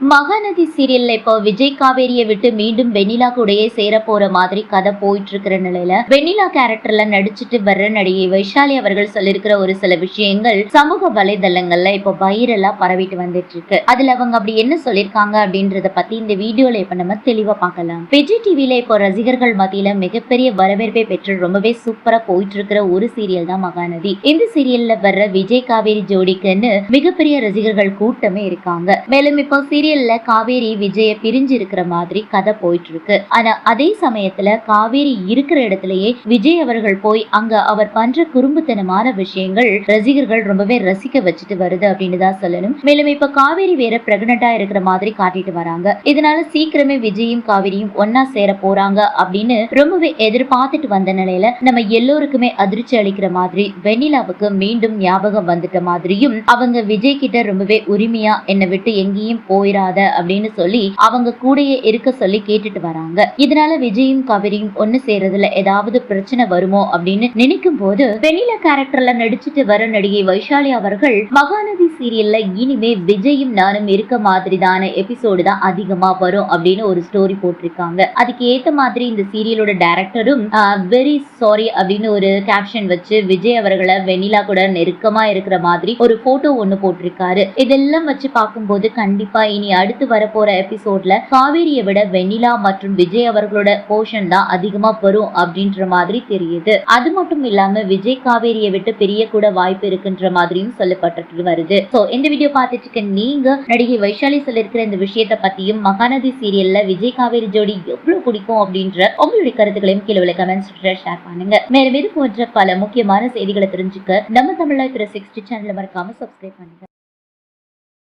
மகாநதி சீரியல்ல இப்போ விஜய் காவேரியை விட்டு மீண்டும் வெண்ணிலா கூடயே சேர போற மாதிரி கதை போயிட்டு இருக்கிற நிலையில வெண்ணிலா கேரக்டர்ல நடிச்சிட்டு வர்ற நடிகை வைஷாலி அவர்கள் சொல்லியிருக்கிற ஒரு சில விஷயங்கள் சமூக வலைதளங்கள்ல இப்போ வைரலா பரவிட்டு வந்துட்டு இருக்கு அதுல அவங்க அப்படி என்ன சொல்லியிருக்காங்க அப்படின்றத பத்தி இந்த வீடியோல இப்ப நம்ம தெளிவா பார்க்கலாம். விஜய் டிவில இப்போ ரசிகர்கள் மத்தியில மிகப்பெரிய வரவேற்பை பெற்று ரொம்பவே சூப்பரா போயிட்டு இருக்கிற ஒரு சீரியல் தான் மகாநதி. இந்த சீரியல்ல வர்ற விஜய் காவேரி ஜோடிக்குன்னு மிகப்பெரிய ரசிகர்கள் கூட்டமே இருக்காங்க. மேலும் இப்போ சீரியல் சீரியல்ல காவேரி விஜய பிரிஞ்சு இருக்கிற மாதிரி கதை போயிட்டு இருக்கு ஆனா அதே சமயத்துல காவேரி இருக்கிற இடத்துலயே விஜய் அவர்கள் போய் அங்க அவர் பண்ற குறும்புத்தனமான விஷயங்கள் ரசிகர்கள் ரொம்பவே ரசிக்க வச்சுட்டு வருது அப்படின்னு தான் சொல்லணும். மேலும் இப்ப காவேரி வேற பிரெக்னண்டா இருக்கிற மாதிரி காட்டிட்டு வராங்க. இதனால சீக்கிரமே விஜயும் காவேரியும் ஒன்னா சேர போறாங்க அப்படின்னு ரொம்பவே எதிர்பார்த்துட்டு வந்த நிலையில நம்ம எல்லோருக்குமே அதிர்ச்சி அளிக்கிற மாதிரி வெண்ணிலாவுக்கு மீண்டும் ஞாபகம் வந்துட்ட மாதிரியும் அவங்க விஜய் கிட்ட ரொம்பவே உரிமையா என்னை விட்டு எங்கேயும் போயிடாத அப்படின்னு சொல்லி அவங்க கூடயே இருக்க சொல்லி கேட்டுட்டு வராங்க. இதனால விஜயும் கவிரியும் ஒண்ணு சேர்றதுல ஏதாவது பிரச்சனை வருமோ அப்படின்னு நினைக்கும் போது வெண்ணிலா கேரக்டர்ல நடிச்சிட்டு வர நடிகை வைஷாலி அவர்கள் மகாநதி சீரியல்ல இனிமே விஜயும் நானும் இருக்க மாதிரிதான எபிசோடு தான் அதிகமா வரும் அப்படின்னு ஒரு ஸ்டோரி போட்டிருக்காங்க. அதுக்கு ஏத்த மாதிரி இந்த சீரியலோட டேரக்டரும் வெரி சாரி அப்படின்னு ஒரு கேப்ஷன் வச்சு விஜய் அவர்களை வெண்ணிலா கூட நெருக்கமா இருக்கிற மாதிரி ஒரு போட்டோ ஒண்ணு போட்டிருக்காரு. இதெல்லாம் வச்சு பார்க்கும்போது கண்டிப்பா இனி அடுத்து வரப்போற எபிசோட்ல காவேரியை விட வெண்ணிலா மற்றும் விஜய் அவர்களோட போர்ஷன் தான் அதிகமா வரும் அப்படின்ற மாதிரி தெரியுது. அது மட்டும் இல்லாம விஜய் காவேரியை விட்டு பிரிய கூட வாய்ப்பு இருக்குன்ற மாதிரியும் சொல்லப்பட்டு வருது சோ இந்த வீடியோ பார்த்துட்டு இருக்க நீங்க நடிகை வைஷாலி சொல்லிருக்கிற இந்த விஷயத்தை பத்தியும் மகாநதி சீரியல்ல விஜய் காவேரி ஜோடி எவ்வளவு பிடிக்கும் அப்படின்ற உங்களுடைய கருத்துக்களையும் கீழே உள்ள கமெண்ட்ஸ் ஷேர் பண்ணுங்க. மேலும் இது போன்ற பல முக்கியமான செய்திகளை தெரிஞ்சுக்க நம்ம தமிழா திரு சிக்ஸ்டி சேனலை மறக்காம சப்ஸ்கிரைப் பண்ணுங்க.